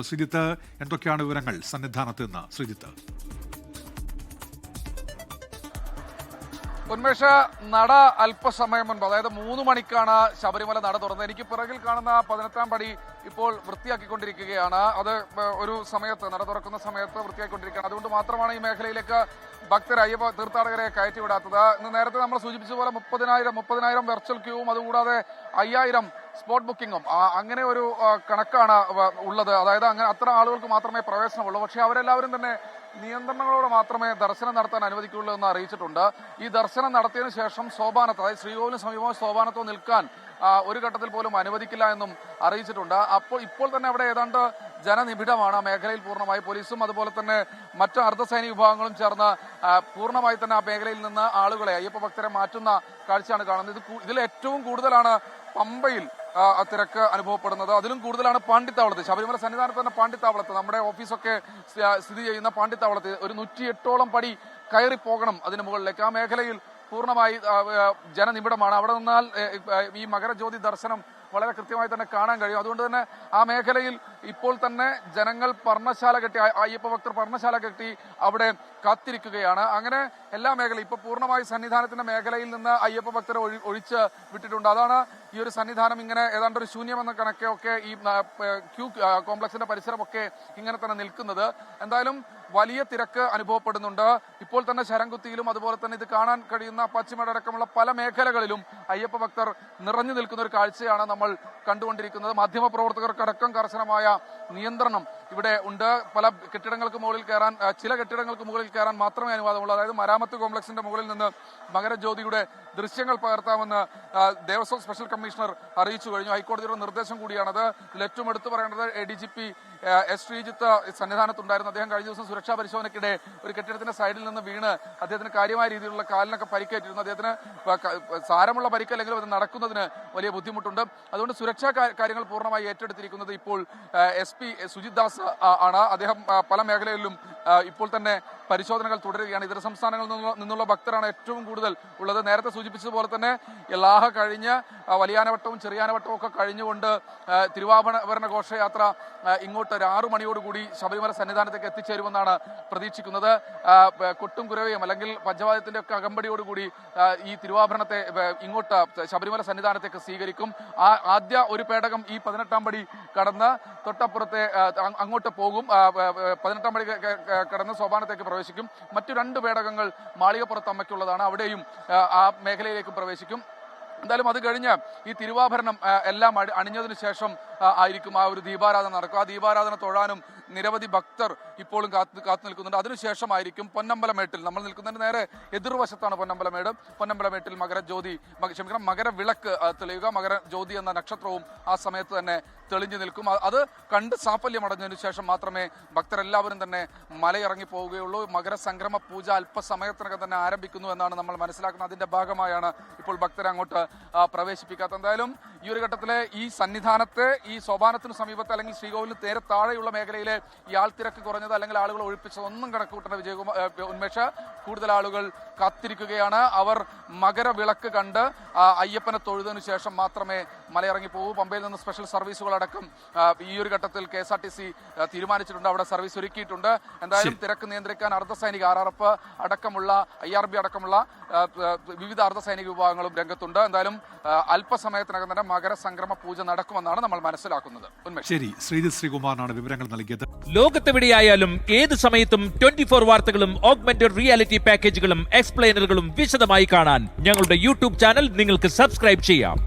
ശ്രീജിത്ത്? എന്തൊക്കെയാണ് വിവരങ്ങൾ സന്നിധാനത്ത് നിന്ന് ശ്രീജിത്ത്? ഉന്മേഷ നട അല്പസമയം മുൻപ് അതായത് മൂന്ന് മണിക്കാണ് ശബരിമല നട തുറന്നത്. എനിക്ക് പിറകിൽ കാണുന്ന പതിനെട്ടാം പടി ഇപ്പോൾ വൃത്തിയാക്കിക്കൊണ്ടിരിക്കുകയാണ്. അത് ഒരു സമയത്ത് നട തുറക്കുന്ന സമയത്ത് വൃത്തിയാക്കിക്കൊണ്ടിരിക്കുകയാണ്. അതുകൊണ്ട് മാത്രമാണ് ഈ മേഖലയിലേക്ക് ഭക്തർ അയ്യപ്പ തീർത്ഥാടകരെ കയറ്റിവിടാത്തത്. ഇന്ന് നേരത്തെ നമ്മൾ സൂചിപ്പിച്ച പോലെ മുപ്പതിനായിരം മുപ്പതിനായിരം വെർച്വൽ ക്യൂവും അതുകൂടാതെ അയ്യായിരം സ്പോട്ട് ബുക്കിങ്ങും അങ്ങനെ ഒരു കണക്കാണ് ഉള്ളത്. അതായത് അങ്ങനെ അത്ര ആളുകൾക്ക് മാത്രമേ പ്രവേശനമുള്ളൂ. പക്ഷേ അവരെല്ലാവരും തന്നെ നിയന്ത്രണങ്ങളോടെ മാത്രമേ ദർശനം നടത്താൻ അനുവദിക്കുള്ളൂ എന്ന് അറിയിച്ചിട്ടുണ്ട്. ഈ ദർശനം നടത്തിയതിനു ശേഷം സോപാനത്ത് അതായത് ശ്രീകോവിലിന് സമീപം സോപാനത്തോ നിൽക്കാൻ ഒരു ഘട്ടത്തിൽ പോലും അനുവദിക്കില്ല എന്നും അറിയിച്ചിട്ടുണ്ട്. അപ്പോൾ ഇപ്പോൾ തന്നെ അവിടെ ഏതാണ്ട് ജനനിബിഡമാണ് മേഖലയിൽ പൂർണമായി. പോലീസും അതുപോലെ തന്നെ മറ്റ് അർദ്ധസൈനിക വിഭാഗങ്ങളും ചേർന്ന് പൂർണമായി തന്നെ ആ മേഖലയിൽ നിന്ന് ആളുകളെ അയ്യപ്പ ഭക്തരെ മാറ്റുന്ന കാഴ്ചയാണ് കാണുന്നത്. ഇത് ഇതിൽ ഏറ്റവും കൂടുതലാണ് പമ്പയിൽ തിരക്ക് അനുഭവപ്പെടുന്നത്. അതിലും കൂടുതലാണ് പാണ്ടിത്താവളത്ത്. ശബരിമല സന്നിധാനത്ത് തന്നെ പാണ്ടിത്താവളത്ത്. നമ്മുടെ ഓഫീസൊക്കെ സ്ഥ- സ്ഥിതി ചെയ്യുന്ന പാണ്ടിത്താവളത്ത് ഒരു നൂറ്റി എട്ടോളം പടി കയറി പോകണം അതിന് മുകളിലേക്ക്. ആ മേഖലയിൽ പൂർണമായി ജനനിബിഡമാണ്. അവിടെ നിന്നാൽ ഈ മകരജ്യോതി ദർശനം വളരെ കൃത്യമായി തന്നെ കാണാൻ കഴിയും. അതുകൊണ്ട് തന്നെ ആ മേഖലയിൽ ഇപ്പോൾ തന്നെ ജനങ്ങൾ പർണശാല കെട്ടി അയ്യപ്പ ഭക്തർ പർണശാല കെട്ടി അവിടെ കാത്തിരിക്കുകയാണ്. അങ്ങനെ എല്ലാ മേഖലയും ഇപ്പൊ പൂർണമായി സന്നിധാനത്തിന്റെ മേഖലയിൽ നിന്ന് അയ്യപ്പ ഭക്തരെ ഒഴി- ഒഴിച്ച് വിട്ടിട്ടുണ്ട്. അതാണ് ഈ ഒരു സന്നിധാനം ഇങ്ങനെ ഏതാണ്ട് ഒരു ശൂന്യമെന്ന കണക്കൊക്കെ ഈ ക്യൂ കോംപ്ലക്സിന്റെ പരിസരമൊക്കെ ഇങ്ങനെ തന്നെ നിൽക്കുന്നത്. എന്തായാലും വലിയ തിരക്ക് അനുഭവപ്പെടുന്നുണ്ട്. ഇപ്പോൾ തന്നെ ശരംകുത്തിയിലും അതുപോലെ തന്നെ ഇത് കാണാൻ കഴിയുന്ന പശ്ചിമടക്കമുള്ള പല മേഖലകളിലും അയ്യപ്പ ഭക്തർ നിറഞ്ഞു നിൽക്കുന്ന ഒരു കാഴ്ചയാണ് നമ്മൾ കണ്ടുകൊണ്ടിരിക്കുന്നത്. മാധ്യമ പ്രവർത്തകർക്കടക്കം നിയന്ത്രണം ഇവിടെ ഉണ്ട്. പല കെട്ടിടങ്ങൾക്ക് മുകളിൽ കയറാൻ ചില കെട്ടിടങ്ങൾക്ക് മുകളിൽ കയറാൻ മാത്രമേ അനുവാദമുള്ളൂ. അതായത് മരാമത്ത് കോംപ്ലക്സിന്റെ മുകളിൽ നിന്ന് മകരജ്യോതിയുടെ ദൃശ്യങ്ങൾ പകർത്താമെന്ന് ദേവസ്വം സ്പെഷ്യൽ കമ്മീഷണർ അറിയിച്ചു കഴിഞ്ഞു. ഹൈക്കോടതിയുടെ നിർദ്ദേശം കൂടിയാണത്. ഏറ്റവും എടുത്തു പറയേണ്ടത് A D G P S Sreejith സന്നിധാനത്തുണ്ടായിരുന്നു. അദ്ദേഹം കഴിഞ്ഞ ദിവസം സുരക്ഷാ പരിശോധനയ്ക്കിടെ ഒരു കെട്ടിടത്തിന്റെ സൈഡിൽ നിന്ന് വീണ് അദ്ദേഹത്തിന് കാര്യമായ രീതിയിലുള്ള കാലിനൊക്കെ പരിക്കേറ്റിരുന്നു. അദ്ദേഹത്തിന് സാരമുള്ള പരിക്കല്ലെങ്കിലും അത് നടക്കുന്നതിന് വലിയ ബുദ്ധിമുട്ടുണ്ട്. അതുകൊണ്ട് സുരക്ഷാ കാര്യങ്ങൾ പൂർണമായി ഏറ്റെടുത്തിരിക്കുന്നത് ഇപ്പോൾ എസ് പി സുജിത് ദാസ് ആണ്. അദ്ദേഹം പല മേഖലകളിലും ഇപ്പോൾ തന്നെ പരിശോധനകൾ തുടരുകയാണ്. ഇതര സംസ്ഥാനങ്ങളിൽ നിന്നുള്ള ഭക്തരാണ് ഏറ്റവും കൂടുതൽ ഉള്ളത്. നേരത്തെ സൂചിപ്പിച്ചതുപോലെ തന്നെ ലാഹ കഴിഞ്ഞ് വലിയാനവട്ടവും ചെറിയാനവട്ടവും ഒക്കെ കഴിഞ്ഞുകൊണ്ട് തിരുവാഭരണ ഘോഷയാത്ര ഇങ്ങോട്ട് ഒരു ആറു മണിയോടുകൂടി ശബരിമല സന്നിധാനത്തേക്ക് എത്തിച്ചേരുമെന്നാണ് പ്രതീക്ഷിക്കുന്നത്. കൊട്ടും കുരവയും അല്ലെങ്കിൽ പഞ്ചവാദ്യത്തിന്റെ ഒക്കെ അകമ്പടിയോടുകൂടി ഈ തിരുവാഭരണത്തെ ഇങ്ങോട്ട് ശബരിമല സന്നിധാനത്തേക്ക് സ്വീകരിക്കും. ആദ്യ ഒരു പേടകം ഈ പതിനെട്ടാം പടി കടന്ന് തൊട്ടപ്പുറത്തെ അങ്ങോട്ട് പോകും. പതിനെട്ടാം പടി കടന്ന് സോപാനത്തേക്ക് പ്രവേശിക്കും. മറ്റു രണ്ട് പേടകങ്ങൾ മാളികപ്പുറത്ത് അമ്മയ്ക്കുള്ളതാണ് അവിടെയും ആ, മേഖലയിലേക്ക് പ്രവേശിക്കും. എന്തായാലും അത് കഴിഞ്ഞ് ഈ തിരുവാഭരണം എല്ലാം അണി- അണിഞ്ഞതിനു ശേഷം ആയിരിക്കും ആ ഒരു ദീപാരാധന നടക്കുക. ആ ദീപാരാധന തൊഴാനും നിരവധി ഭക്തർ ഇപ്പോഴും കാത്തു കാത്തു നിൽക്കുന്നുണ്ട്. അതിനുശേഷമായിരിക്കും പൊന്നമ്പലമേട്ടിൽ. നമ്മൾ നിൽക്കുന്നതിന് നേരെ എതിർവശത്താണ് പൊന്നമ്പലമേട്. പൊന്നമ്പലമേട്ടിൽ മകരജ്യോതി മക- ക്ഷമിക്കണം മകരവിളക്ക് തെളിയുക. മകരജ്യോതി എന്ന നക്ഷത്രവും ആ സമയത്ത് തന്നെ തെളിഞ്ഞു നിൽക്കും. അത് കണ്ട് സാഫല്യം അടഞ്ഞതിനു ശേഷം മാത്രമേ ഭക്തരെല്ലാവരും തന്നെ മലയിറങ്ങി പോവുകയുള്ളൂ. മകരസംക്രമ പൂജ അല്പസമയത്തിനകം തന്നെ ആരംഭിക്കുന്നു എന്നാണ് നമ്മൾ മനസ്സിലാക്കുന്നത്. അതിന്റെ ഭാഗമായാണ് ഇപ്പോൾ ഭക്തരെ അങ്ങോട്ട് പ്രവേശിപ്പിക്കാത്ത എന്തായാലും ഈ ഒരു ഘട്ടത്തിലെ ഈ സന്നിധാനത്തെ ഈ സോപാനത്തിന് സമീപത്ത് അല്ലെങ്കിൽ ശ്രീകോവിലിന് നേരെ താഴെയുള്ള മേഖലയിലെ ഈ ആൾത്തിരക്ക് കുറഞ്ഞത് അല്ലെങ്കിൽ ആളുകൾ ഒഴിപ്പിച്ചത് ഒന്നും കണക്കുകൂട്ടേണ്ട വിജയകുമാർ ഉന്മേഷ കൂടുതൽ ആളുകൾ കാത്തിരിക്കുകയാണ്. അവർ മകരവിളക്ക് കണ്ട് അയ്യപ്പനെ തൊഴുതിനു ശേഷം മാത്രമേ മലയിറങ്ങി പോകൂ പമ്പയിൽ നിന്ന് സ്പെഷ്യൽ സർവീസുകളടക്കം ഈ ഒരു ഘട്ടത്തിൽ K S R T C തീരുമാനിച്ചിട്ടുണ്ട്. അവിടെ സർവീസ് ഒരുക്കിയിട്ടുണ്ട്. എന്തായാലും തിരക്ക് നിയന്ത്രിക്കാൻ അർദ്ധസൈനിക ആർ ആർ എഫ് അടക്കമുള്ള ഐ ആർ ബി അടക്കമുള്ള ആ, അർദ്ധ വിവിധ അർദ്ധസൈനിക വിഭാഗങ്ങളും രംഗത്തുണ്ട്. എന്തായാലും അല്പസമയത്തിനകം തന്നെ മകരസംക്രമ പൂജ നടക്കുമെന്നാണ് നമ്മൾ മനസ്സിലാക്കുന്നത്. ശരി ശ്രീജിത് ശ്രീകുമാറിനാണ് വിവരങ്ങൾ നൽകിയത്. ലോകത്തെവിടെയായാലും ഏത് സമയത്തും ട്വന്റി ഫോർ വാർത്തകളും ഓഗ്മെന്റഡ് റിയാലിറ്റി പാക്കേജുകളും എക്സ്പ്ലെയിനറുകളും വിശദമായി കാണാൻ ഞങ്ങളുടെ യൂട്യൂബ് ചാനൽ നിങ്ങൾക്ക് സബ്സ്ക്രൈബ് ചെയ്യാം.